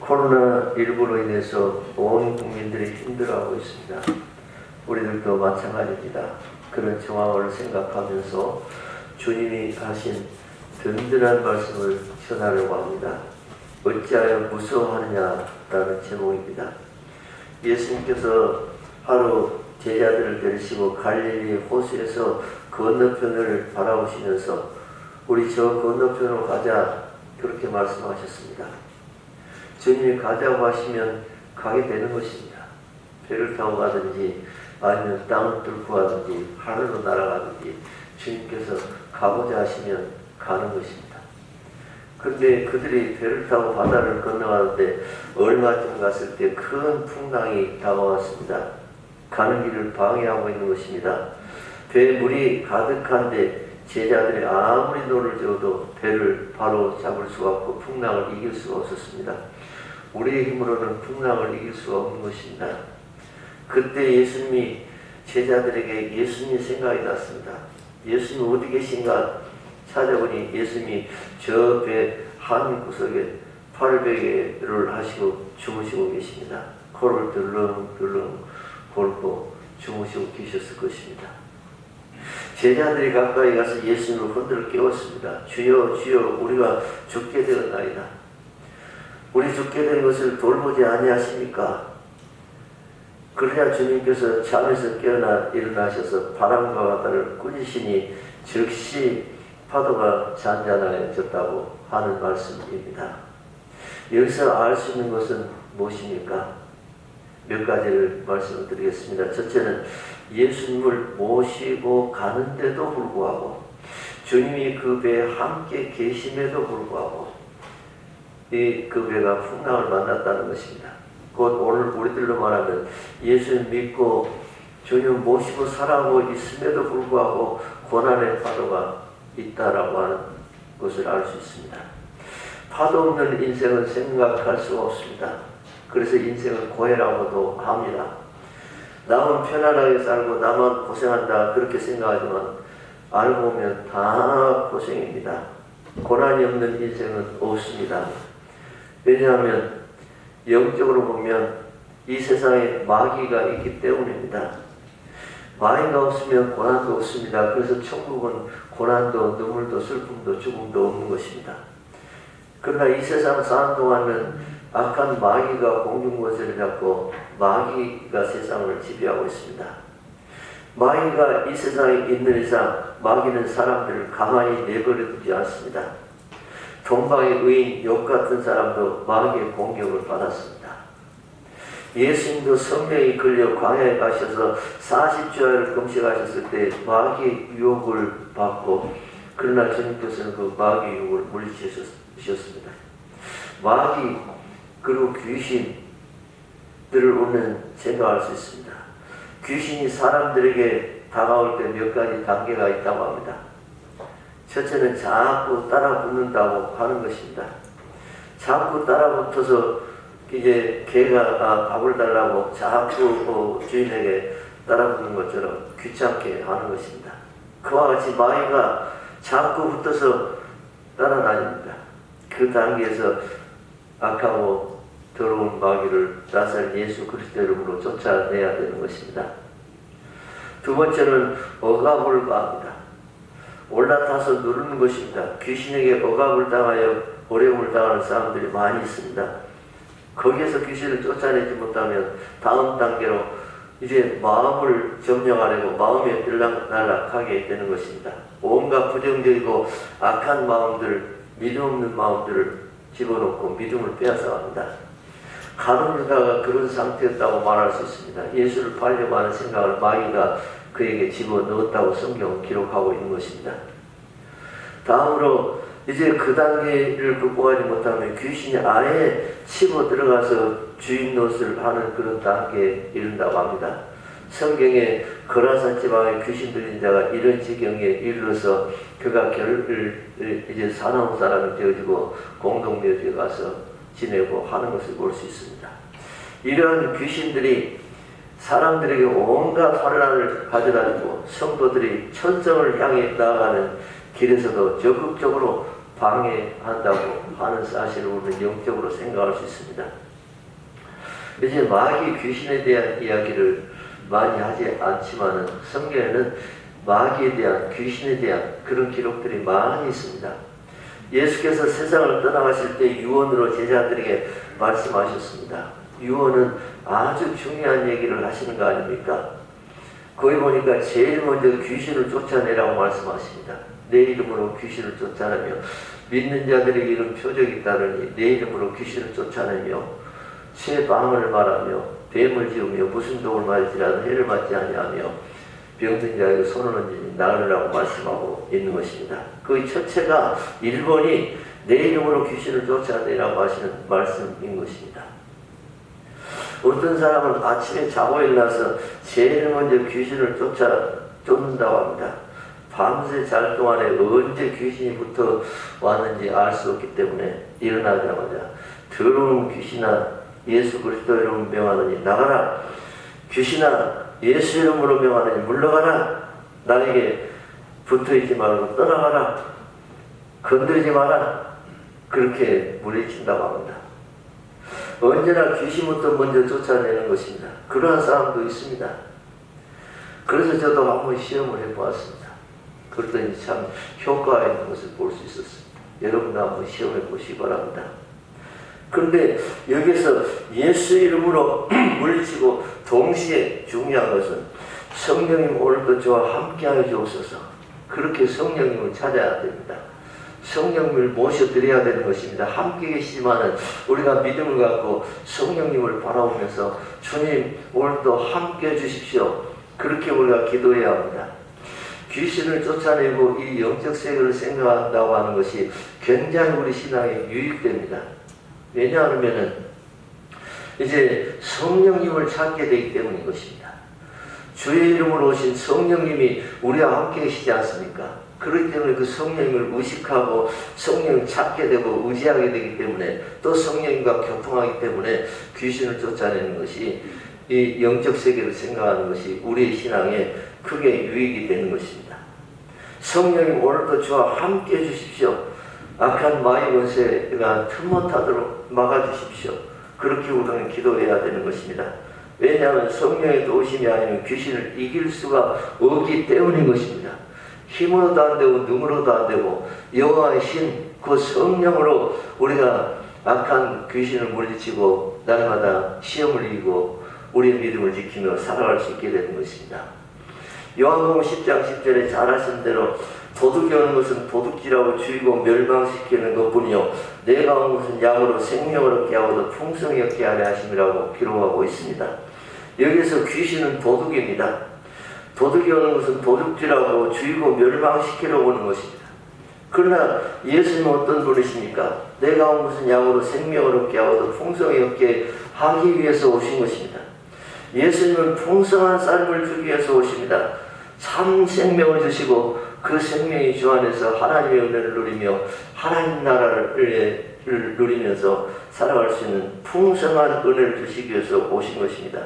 코로나19로 인해서 온 국민들이 힘들어하고 있습니다. 우리들도 마찬가지입니다. 그런 상황을 생각하면서 주님이 하신 든든한 말씀을 전하려고 합니다. 어찌하여 무서워하느냐라는 제목입니다. 예수님께서 하루 제자들을 데리시고 갈릴리 호수에서 건너편을 바라보시면서 우리 저 건너편으로 가자 그렇게 말씀하셨습니다. 주님이 가자고 하시면 가게 되는 것입니다. 배를 타고 가든지 아니면 땅을 뚫고 가든지 하늘로 날아가든지 주님께서 가고자 하시면 가는 것입니다. 그런데 그들이 배를 타고 바다를 건너가는데 얼마쯤 갔을 때 큰 풍랑이 다가왔습니다. 가는 길을 방해하고 있는 것입니다. 배에 물이 가득한데 제자들이 아무리 노를 저어도 배를 바로 잡을 수가 없고 풍랑을 이길 수가 없었습니다. 우리의 힘으로는 풍랑을 이길 수가 없는 것입니다. 그때 예수님이 제자들에게 예수님의 생각이 났습니다. 예수님 어디 계신가 찾아보니 예수님이 저 배 한 구석에 팔베개를 하시고 주무시고 계십니다. 코를 들렁들렁 골고 주무시고 계셨을 것입니다. 제자들이 가까이 가서 예수님을 흔들어 깨웠습니다. 주여 주여 우리가 죽게 되었나이다. 우리 죽게 된 것을 돌보지 아니하십니까? 그러자 주님께서 잠에서 깨어나 일어나셔서 바람과 바다를 꾸짖으시니 즉시 파도가 잔잔해졌다고 하는 말씀입니다. 여기서 알 수 있는 것은 무엇입니까? 몇 가지를 말씀을 드리겠습니다. 첫째는 예수님을 모시고 가는데도 불구하고 주님이 그 배에 함께 계심에도 불구하고 이그 배가 풍랑을 만났다는 것입니다. 곧 오늘 우리들로 말하면 예수님 믿고 주님 모시고 살아가고 있음에도 불구하고 고난의 파도가 있다라고 하는 것을 알 수 있습니다. 파도 없는 인생은 생각할 수가 없습니다. 그래서 인생은 고해라고도 합니다. 남은 편안하게 살고 나만 고생한다 그렇게 생각하지만 알고 보면 다 고생입니다. 고난이 없는 인생은 없습니다. 왜냐하면 영적으로 보면 이 세상에 마귀가 있기 때문입니다. 마귀가 없으면 고난도 없습니다. 그래서 천국은 고난도 눈물도 슬픔도 죽음도 없는 것입니다. 그러나 이 세상 사는 동안은 악한 마귀가 공중권세를 잡고 마귀가 세상을 지배하고 있습니다. 마귀가 이 세상에 있는 이상 마귀는 사람들을 가만히 내버려 두지 않습니다. 동방의 의인 욕 같은 사람도 마귀의 공격을 받았습니다. 예수님도 성령이 끌려 광야에 가셔서 40주야를 금식하셨을 때 마귀의 유혹을 받고 그러나 주님께서는 그 마귀의 유혹을 물리치셨습니다. 마귀 그리고 귀신들을 오면 생각할 수 있습니다. 귀신이 사람들에게 다가올 때 몇 가지 단계가 있다고 합니다. 첫째는 자꾸 따라 붙는다고 하는 것입니다. 자꾸 따라 붙어서 이제 개가 아, 밥을 달라고 자꾸 어, 주인에게 따라 붙는 것처럼 귀찮게 하는 것입니다. 그와 같이 마귀가 자꾸 붙어서 따라다닙니다. 그 단계에서 악하고 더러운 마귀를 나살 예수 그리스도 이름으로 쫓아내야 되는 것입니다. 두 번째는 억압을 가합니다. 올라타서 누르는 것입니다. 귀신에게 억압을 당하여 어려움을 당하는 사람들이 많이 있습니다. 거기에서 귀신을 쫓아내지 못하면 다음 단계로 이제 마음을 점령하려고 마음에 들락날락하게 되는 것입니다. 온갖 부정적이고 악한 마음들, 믿음 없는 마음들을 집어넣고 믿음을 빼앗아갑니다. 가론유다가 그런 상태였다고 말할 수 있습니다. 예수를 팔려고 하는 생각을 마귀가 그에게 집어넣었다고 성경은 기록하고 있는 것입니다. 다음으로 이제 그 단계를 극복하지 못하면 귀신이 아예 치고 들어가서 주인 노릇을 하는 그런 단계에 이른다고 합니다. 성경에 거라산 지방에 귀신 들린 자가 이런 지경에 이르러서 그가 결을 이제 사나운 사람이 되어지고 공동묘지에 가서 지내고 하는 것을 볼 수 있습니다. 이런 귀신들이 사람들에게 온갖 환란을 가져다주고 성도들이 천성을 향해 나아가는 길에서도 적극적으로 방해한다고 하는 사실을 우리는 영적으로 생각할 수 있습니다. 이제 마귀 귀신에 대한 이야기를 많이 하지 않지만은 성경에는 마귀에 대한 귀신에 대한 그런 기록들이 많이 있습니다. 예수께서 세상을 떠나가실 때 유언으로 제자들에게 말씀하셨습니다. 유언은 아주 중요한 얘기를 하시는 거 아닙니까? 거기 보니까 제일 먼저 귀신을 쫓아내라고 말씀하십니다. 내 이름으로 귀신을 쫓아내며 믿는 자들에게 이런 표적이 따르니 내 이름으로 귀신을 쫓아내며 새 방언을 말하며 뱀을 지으며 무슨 독을 맞을지라도 해를 맞지 아니하며 병든 자에게 손을 얹으니 나으라고 말씀하고 있는 것입니다. 그 첫째가 1번이 내 이름으로 귀신을 쫓아내라고 하시는 말씀인 것입니다. 어떤 사람은 아침에 자고 일어나서 제일 먼저 귀신을 쫓아 쫓는다고 합니다. 밤새 잘 동안에 언제 귀신이 붙어 왔는지 알 수 없기 때문에 일어나자마자 더러운 귀신아 예수 그리스도 이름 명하느니 나가라 귀신아 예수 이름으로 명하느니 물러가라 나에게 붙어있지 말고 떠나가라 건드리지 마라 그렇게 물리친다고 합니다. 언제나 귀신부터 먼저 쫓아내는 것입니다. 그러한 사람도 있습니다. 그래서 저도 한번 시험을 해보았습니다. 그랬더니 참 효과가 있는 것을 볼 수 있었습니다. 여러분도 한번 시험해 보시기 바랍니다. 그런데 여기서 예수 이름으로 물리치고 동시에 중요한 것은 성령님 오늘도 저와 함께하여 주옵소서. 그렇게 성령님을 찾아야 됩니다. 성령님을 모셔드려야 되는 것입니다. 함께 계시지만은 우리가 믿음을 갖고 성령님을 바라보면서 주님 오늘도 함께 해주십시오. 그렇게 우리가 기도해야 합니다. 귀신을 쫓아내고 이 영적 세계를 생각한다고 하는 것이 굉장히 우리 신앙에 유익됩니다. 왜냐하면은 이제 성령님을 찾게 되기 때문인 것입니다. 주의 이름으로 오신 성령님이 우리와 함께 계시지 않습니까? 그렇기 때문에 그 성령님을 의식하고 성령을 찾게 되고 의지하게 되기 때문에 또 성령님과 교통하기 때문에 귀신을 쫓아내는 것이 이 영적 세계를 생각하는 것이 우리의 신앙에 크게 유익이 되는 것입니다. 성령님 오늘도 저와 함께 해주십시오. 악한 마귀 권세가 틈못하도록 막아주십시오. 그렇게 우리는 기도해야 되는 것입니다. 왜냐하면 성령의 도우심이 아니면 귀신을 이길 수가 없기 때문인 것입니다. 힘으로도 안 되고 눈으로도 안 되고 여호와의 신 그 성령으로 우리가 악한 귀신을 물리치고 날마다 시험을 이기고 우리의 믿음을 지키며 살아갈 수 있게 되는 것입니다. 요한복음 10장 10절에 잘 아신 대로 도둑이 오는 것은 도둑질하고 죽이고 멸망시키는 것뿐이요 내가 온 것은 양으로 생명을 얻게 하고도 풍성히 얻게 하려 하심이라고 기록하고 있습니다. 여기서 귀신은 도둑입니다. 도둑이 오는 것은 도둑질하고 죽이고 멸망시키려고 오는 것입니다. 그러나 예수님은 어떤 분이십니까? 내가 온 것은 양으로 생명을 얻게 하고도 풍성히 얻게 하기 위해서 오신 것입니다. 예수님은 풍성한 삶을 주기 위해서 오십니다. 참 생명을 주시고 그 생명이 주 안에서 하나님의 은혜를 누리며 하나님 나라를 누리면서 살아갈 수 있는 풍성한 은혜를 주시기 위해서 오신 것입니다.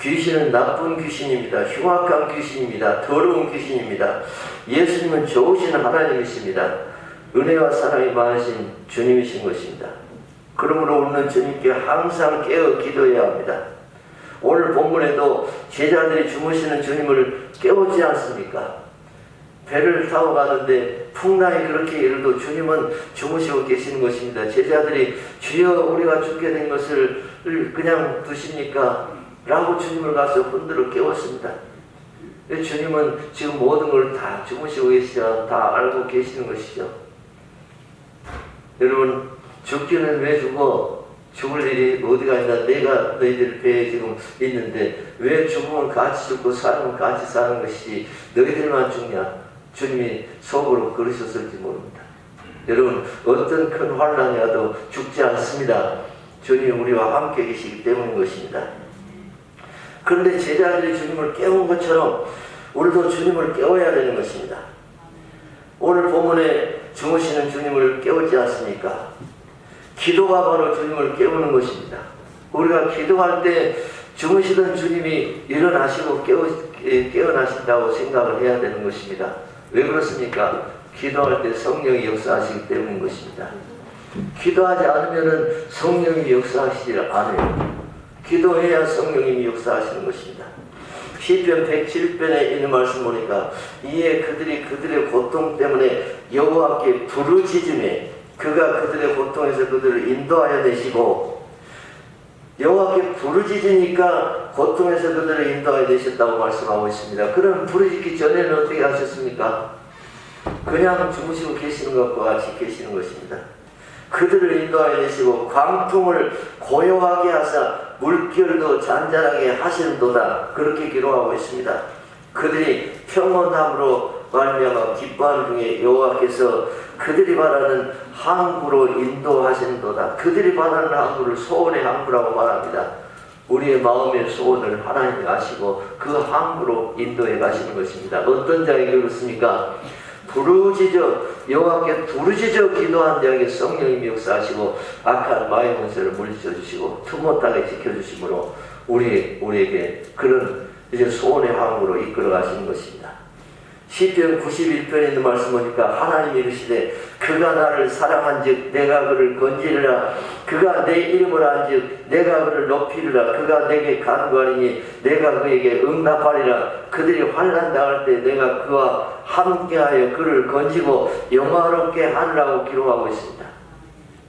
귀신은 나쁜 귀신입니다. 흉악한 귀신입니다. 더러운 귀신입니다. 예수님은 좋으신 하나님이십니다. 은혜와 사랑이 많으신 주님이신 것입니다. 그러므로 우리는 주님께 항상 깨어 기도해야 합니다. 오늘 본문에도 제자들이 주무시는 주님을 깨우지 않습니까? 배를 타고 가는데 풍랑이 그렇게 이르도 주님은 주무시고 계시는 것입니다. 제자들이 주여 우리가 죽게 된 것을 그냥 두십니까? 라고 주님을 가서 흔들어 깨웠습니다. 주님은 지금 모든 걸 다 주무시고 계시죠. 다 알고 계시는 것이죠. 여러분 죽기는 왜 죽어? 죽을 일이 어디가 있나? 내가 너희들 배에 지금 있는데 왜 죽으면 같이 죽고 살면 같이 사는 것이 너희들만 죽냐? 주님이 속으로 그러셨을지 모릅니다. 여러분 어떤 큰 환란이 와도 죽지 않습니다. 주님이 우리와 함께 계시기 때문인 것입니다. 그런데 제자들이 주님을 깨운 것처럼 우리도 주님을 깨워야 되는 것입니다. 오늘 본문에 주무시는 주님을 깨우지 않습니까? 기도가 바로 주님을 깨우는 것입니다. 우리가 기도할 때 주무시던 주님이 일어나시고 깨어, 깨어나신다고 생각을 해야 되는 것입니다. 왜 그렇습니까? 기도할 때 성령이 역사하시기 때문인 것입니다. 기도하지 않으면 성령이 역사하시지 않아요. 기도해야 성령님이 역사하시는 것입니다. 시편 107편에 있는 말씀 보니까 이에 그들이 그들의 고통 때문에 여호와께 부르짖음에 그가 그들의 고통에서 그들을 인도하여 내시고 여호와께 부르짖으니까 고통에서 그들을 인도하여 내셨다고 말씀하고 있습니다. 그럼 부르짖기 전에는 어떻게 하셨습니까? 그냥 주무시고 계시는 것과 같이 계시는 것입니다. 그들을 인도하여 내시고 광풍을 고요하게 하사 물결도 잔잔하게 하시는도다 그렇게 기록하고 있습니다. 그들이 평온함으로 말미암아 기뻐하는 중에 여호와께서 그들이 바라는 항구로 인도하시는도다. 그들이 바라는 항구를 소원의 항구라고 말합니다. 우리의 마음의 소원을 하나님이 아시고 그 항구로 인도해 가시는 것입니다. 어떤 자에게 그렇습니까? 부르짖어 여호와께 부르짖어 기도한 자에게 성령님이 역사하시고 악한 마의 원수를 물리쳐 주시고 투못하게 지켜 주심으로 우리 우리에게 그런 이제 소원의 항으로 이끌어 가시는 것입니다. 시편 91편에 있는 말씀 보니까 하나님이 이르시되 그가 나를 사랑한즉 내가 그를 건지리라 그가 내 이름을 안즉 내가 그를 높이리라 그가 내게 간구하리니 내가 그에게 응답하리라 그들이 환난 당할 때 내가 그와 함께하여 그를 건지고 영화롭게 하리라고 기록하고 있습니다.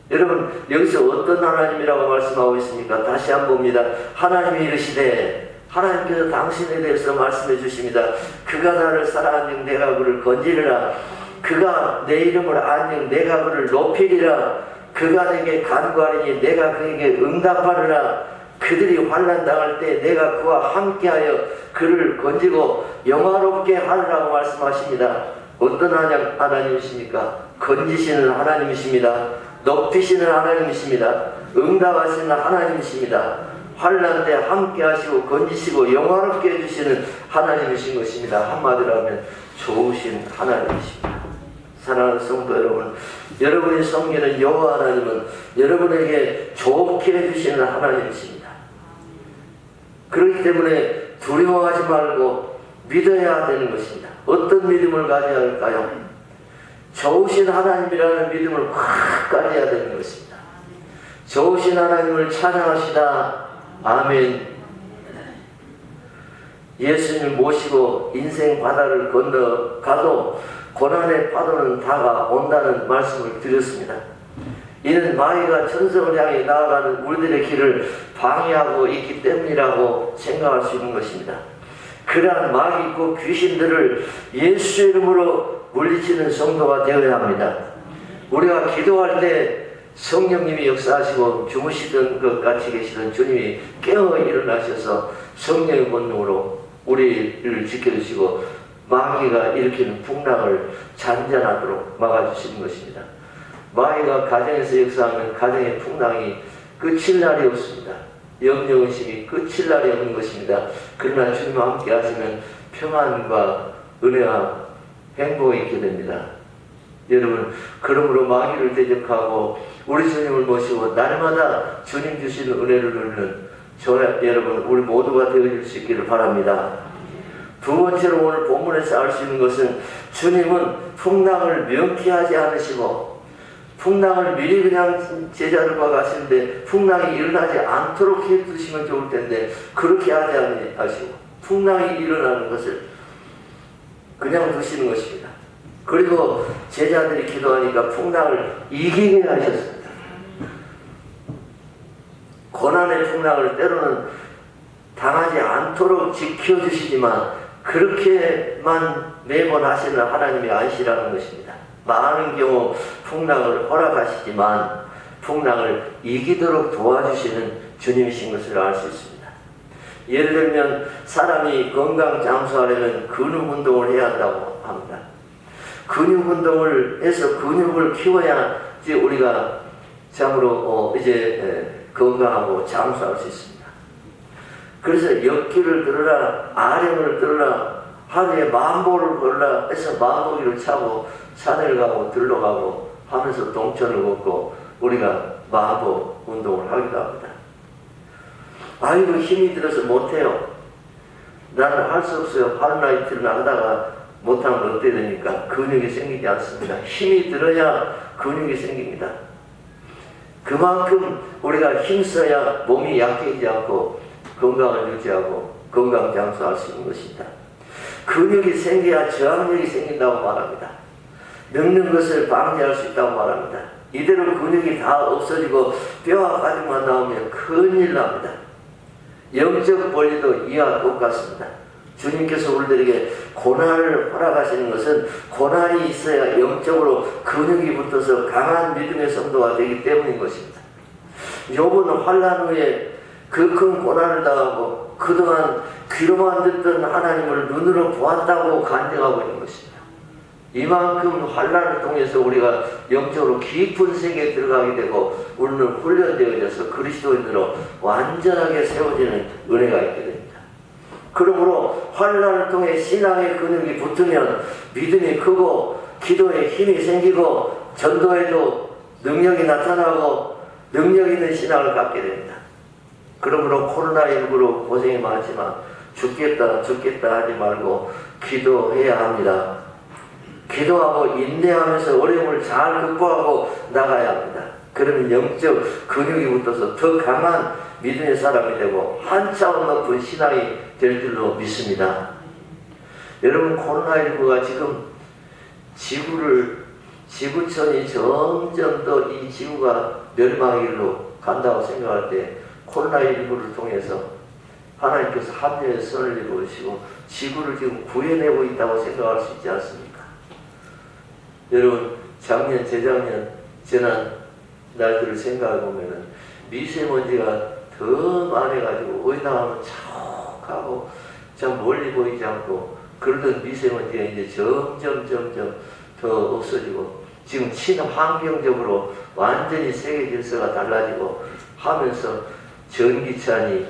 여러분 여기서 어떤 하나님이라고 말씀하고 있습니까? 다시 한번 봅니다. 하나님이 이르시되 하나님께서 당신에 대해서 말씀해 주십니다. 그가 나를 사랑하니 내가 그를 건지리라. 그가 내 이름을 아니 내가 그를 높이리라. 그가 내게 간구하리니 내가 그에게 응답하리라. 그들이 환난 당할 때 내가 그와 함께하여 그를 건지고 영화롭게 하리라고 말씀하십니다. 어떤 하나님, 하나님이십니까? 건지시는 하나님이십니다. 높이시는 하나님이십니다. 응답하시는 하나님이십니다. 환란 때 함께 하시고 건지시고 영화롭게 해주시는 하나님이신 것입니다. 한마디로 하면 좋으신 하나님이십니다. 사랑하는 성도 여러분, 여러분이 섬기는 여호와 하나님은 여러분에게 좋게 해주시는 하나님이십니다. 그렇기 때문에 두려워하지 말고 믿어야 되는 것입니다. 어떤 믿음을 가져야 할까요? 좋으신 하나님이라는 믿음을 확 가져야 되는 것입니다. 좋으신 하나님을 찬양하시다. 아멘. 예수님을 모시고 인생 바다를 건너 가도 고난의 파도는 다가온다는 말씀을 드렸습니다. 이는 마귀가 천성을 향해 나아가는 우리들의 길을 방해하고 있기 때문이라고 생각할 수 있는 것입니다. 그러한 마귀고 귀신들을 예수 이름으로 물리치는 성도가 되어야 합니다. 우리가 기도할 때 성령님이 역사하시고 주무시던 것 같이 계시던 주님이 깨어 일어나셔서 성령의 본능으로 우리를 지켜주시고 마귀가 일으키는 풍랑을 잔잔하도록 막아주시는 것입니다. 마귀가 가정에서 역사하면 가정의 풍랑이 끝일 날이 없습니다. 염려의식이 끝일 날이 없는 것입니다. 그러나 주님과 함께 하시면 평안과 은혜와 행복이 있게 됩니다. 여러분, 그러므로 마귀를 대적하고 우리 주님을 모시고 날마다 주님 주시는 은혜를 누리는 저 여러분, 우리 모두가 되어줄 수 있기를 바랍니다. 두 번째로 오늘 본문에서 알 수 있는 것은 주님은 풍랑을 명쾌하지 않으시고 풍랑을 미리 그냥 제자들과 가시는데 풍랑이 일어나지 않도록 해두시면 좋을 텐데 그렇게 하지 않으시고 풍랑이 일어나는 것을 그냥 두시는 것입니다. 그리고 제자들이 기도하니까 풍랑을 이기게 하셨습니다. 고난의 풍랑을 때로는 당하지 않도록 지켜주시지만 그렇게만 매번 하시는 하나님이 아니시라는 것입니다. 많은 경우 풍랑을 허락하시지만 풍랑을 이기도록 도와주시는 주님이신 것을 알 수 있습니다. 예를 들면 사람이 건강 장수하려면 근육 운동을 해야 한다고 합니다. 근육 운동을 해서 근육을 키워야 이제 우리가 참으로 어 이제 건강하고 장수할 수 있습니다. 그래서 역기를 들어라, 아령을 들어라, 하루에 만보를 걸라 해서 만보기를 차고 산을 가고 들러 가고 하면서 동천을 걷고 우리가 마보 운동을 하기도 합니다. 아이고 힘이 들어서 못해요. 나는 할 수 없어요. 하루 나이트를 나가다가 못하면 어떻게 됩니까? 근육이 생기지 않습니다. 힘이 들어야 근육이 생깁니다. 그만큼 우리가 힘써야 몸이 약해지지 않고 건강을 유지하고 건강 장수할 수 있는 것입니다. 근육이 생겨야 저항력이 생긴다고 말합니다. 늙는 것을 방지할 수 있다고 말합니다. 이대로 근육이 다 없어지고 뼈와 가죽만 나오면 큰일 납니다. 영적 권리도 이와 똑같습니다. 주님께서 우리들에게 고난을 허락하시는 것은 고난이 있어야 영적으로 근육이 붙어서 강한 믿음의 성도가 되기 때문인 것입니다. 욥은 환란 후에 그 큰 고난을 당하고 그동안 귀로만 듣던 하나님을 눈으로 보았다고 간증하고 있는 것입니다. 이만큼 환란을 통해서 우리가 영적으로 깊은 세계에 들어가게 되고 우리는 훈련되어져서 그리스도인으로 완전하게 세워지는 은혜가 있게 됩니다. 그러므로 환란을 통해 신앙의 근육이 붙으면 믿음이 크고 기도에 힘이 생기고 전도에도 능력이 나타나고 능력 있는 신앙을 갖게 됩니다. 그러므로 코로나19로 고생이 많지만 죽겠다 죽겠다 하지 말고 기도해야 합니다. 기도하고 인내하면서 어려움을 잘 극복하고 나가야 합니다. 그러면 영적 근육이 붙어서 더 강한 믿음의 사람이 되고 한 차원 높은 신앙이 될 줄로 믿습니다. 여러분 코로나19가 지금 지구를 지구촌이 점점 더 이 지구가 멸망의 길로 간다고 생각할 때 코로나19를 통해서 하나님께서 합류의 선을 이루시고 지구를 지금 구해내고 있다고 생각할 수 있지 않습니까? 여러분 작년 재작년 지난 날들을 생각해 보면은 미세먼지가 더 많아가지고 어디다 가면 차옥하고 참 멀리 보이지 않고 그러던 미세먼지가 이제 점점 점점 더 없어지고 지금 친환경적으로 완전히 세계 질서가 달라지고 하면서 전기차니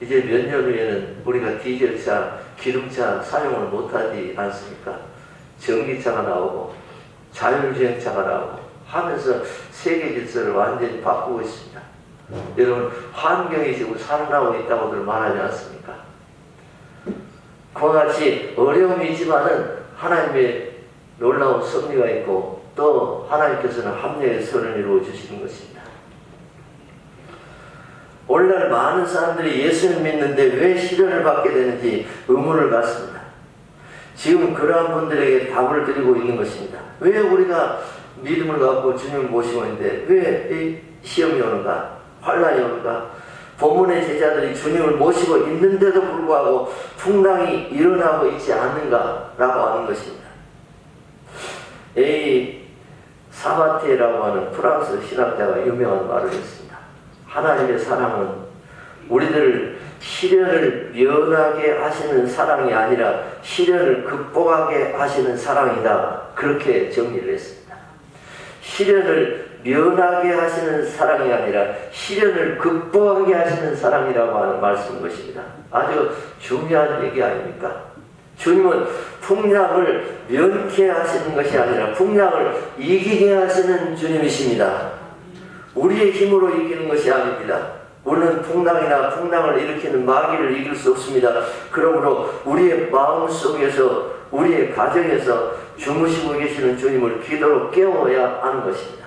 이제 몇 년 후에는 우리가 디젤차, 기름차 사용을 못하지 않습니까? 전기차가 나오고 자율주행차가 나오고 하면서 세계 질서를 완전히 바꾸고 있습니다. 여러분 환경이 지금 살아나고 있다고들 말하지 않습니까? 그와 같이 어려움이 있지만은 하나님의 놀라운 섭리가 있고 또 하나님께서는 합력의 선을 이루어 주시는 것입니다. 오늘날 많은 사람들이 예수를 믿는데 왜 시련을 받게 되는지 의문을 갖습니다. 지금 그러한 분들에게 답을 드리고 있는 것입니다. 왜 우리가 믿음을 갖고 주님을 모시고 있는데 왜이 시험이 오는가? 환란이 오는가? 본문의 제자들이 주님을 모시고 있는데도 불구하고 풍랑이 일어나고 있지 않는가라고 하는 것입니다. A 사바테라고 하는 프랑스 신학자가 유명한 말을 했습니다. 하나님의 사랑은 우리들을 시련을 면하게 하시는 사랑이 아니라 시련을 극복하게 하시는 사랑이다. 그렇게 정리를 했습니다. 시련을 면하게 하시는 사랑이 아니라 시련을 극복하게 하시는 사랑이라고 하는 말씀인 것입니다. 아주 중요한 얘기 아닙니까? 주님은 풍랑을 면케 하시는 것이 아니라 풍랑을 이기게 하시는 주님이십니다. 우리의 힘으로 이기는 것이 아닙니다. 우리는 풍랑이나 풍랑을 일으키는 마귀를 이길 수 없습니다. 그러므로 우리의 마음 속에서 우리의 가정에서 주무시고 계시는 주님을 기도로 깨워야 하는 것입니다.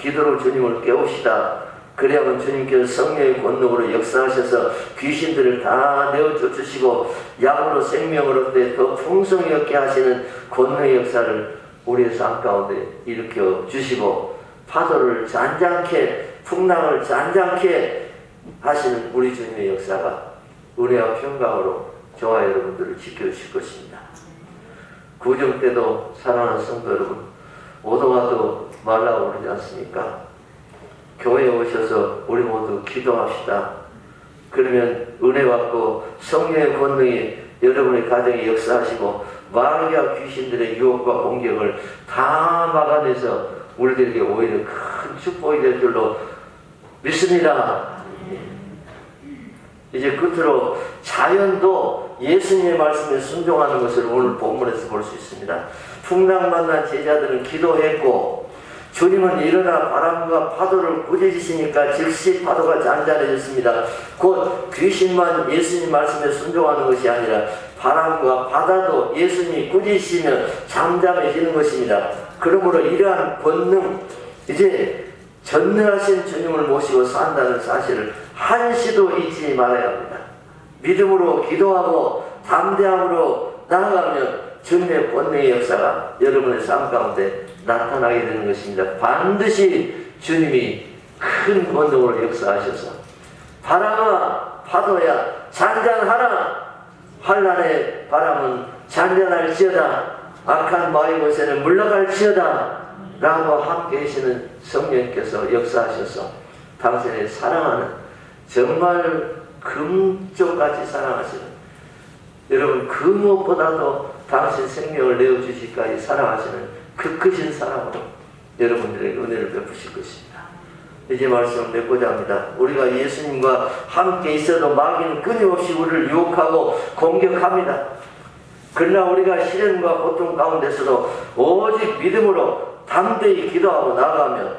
기도로 주님을 깨웁시다. 그래야만 주님께서 성령의 권능으로 역사하셔서 귀신들을 다 내어 쫓으시고 양으로 생명을 얻되 더 풍성히 얻게 하시는 권능의 역사를 우리의 삶 가운데 일으켜 주시고 파도를 잔잔케 풍랑을 잔잔케 하시는 우리 주님의 역사가 은혜와 평강으로 저와 여러분들을 지켜주실 것입니다. 구정 때도 사랑하는 성도 여러분 오도가도 말라고 그러지 않습니까? 교회에 오셔서 우리 모두 기도합시다. 그러면 은혜 받고 성령의 권능이 여러분의 가정에 역사하시고 마귀와 귀신들의 유혹과 공격을 다 막아내서 우리들에게 오히려 큰 축복이 될 줄로 믿습니다. 이제 끝으로 자연도 예수님의 말씀에 순종하는 것을 오늘 본문에서 볼 수 있습니다. 풍랑 만난 제자들은 기도했고 주님은 일어나 바람과 파도를 꾸짖으시니까 즉시 파도가 잔잔해졌습니다. 곧 귀신만 예수님 말씀에 순종하는 것이 아니라 바람과 바다도 예수님이 꾸짖으시면 잠잠해지는 것입니다. 그러므로 이러한 권능 이제 전능하신 주님을 모시고 산다는 사실을 한시도 잊지 말아야 합니다. 믿음으로 기도하고 담대함으로 나아가면 주님의 권능의 역사가 여러분의 삶 가운데 나타나게 되는 것입니다. 반드시 주님이 큰 권능으로 역사하셔서 바람아 파도야 잔잔하라. 환란의 바람은 잔잔할지어다. 악한 마의 곳에는 물러갈지어다. 라고 함께 계시는 성령께서 역사하셔서 당신의 사랑하는 정말 금쪽같이 사랑하시는 여러분 그 무엇보다도 당신 생명을 내어주시기까지 사랑하시는 그 크신 사랑으로 여러분들에게 은혜를 베푸실 것입니다. 이제 말씀을 맺고자 합니다. 우리가 예수님과 함께 있어도 마귀는 끊임없이 우리를 유혹하고 공격합니다. 그러나 우리가 시련과 고통 가운데서도 오직 믿음으로 담대히 기도하고 나가면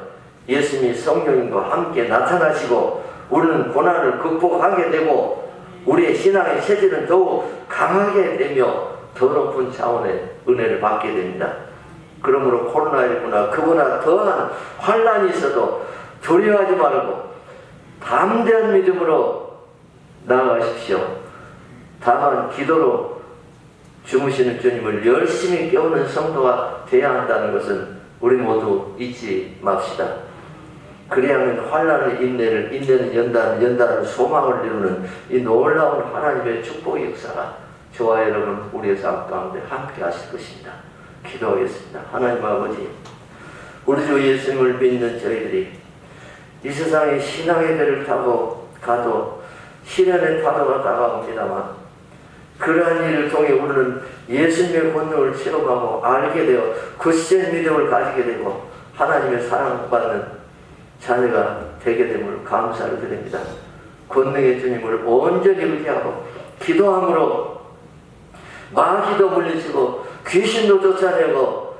예수님이 성령님과 함께 나타나시고 우리는 고난을 극복하게 되고 우리의 신앙의 체질은 더욱 강하게 되며 더 높은 차원의 은혜를 받게 됩니다. 그러므로 코로나19나 그보다 더한 환란이 있어도 두려워하지 말고 담대한 믿음으로 나아가십시오. 다만 기도로 주무시는 주님을 열심히 깨우는 성도가 되어야 한다는 것은 우리 모두 잊지 맙시다. 그래야만 환란의 인내를 인내는 연단, 연단은 소망을 이루는 이 놀라운 하나님의 축복의 역사가 저와 여러분 우리의 삶 가운데 함께 하실 것입니다. 기도하겠습니다. 하나님 아버지, 우리 주 예수님을 믿는 저희들이 이 세상에 신앙의 배를 타고 가도 시련의 파도가 다가옵니다만 그러한 일을 통해 우리는 예수님의 권능을 체험하고 알게 되어 굳센 믿음을 가지게 되고 하나님의 사랑받는 자녀가 되게 됨을 감사를 드립니다. 권능의 주님을 온전히 의지하고 기도함으로 마귀도 물리치고 귀신도 쫓아내고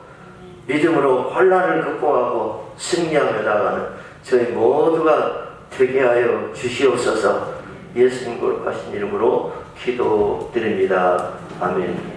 믿음으로 환란을 극복하고 승리하며 나가는 저희 모두가 되게 하여 주시옵소서 예수님 거룩하신 이름으로 기도드립니다. 아멘.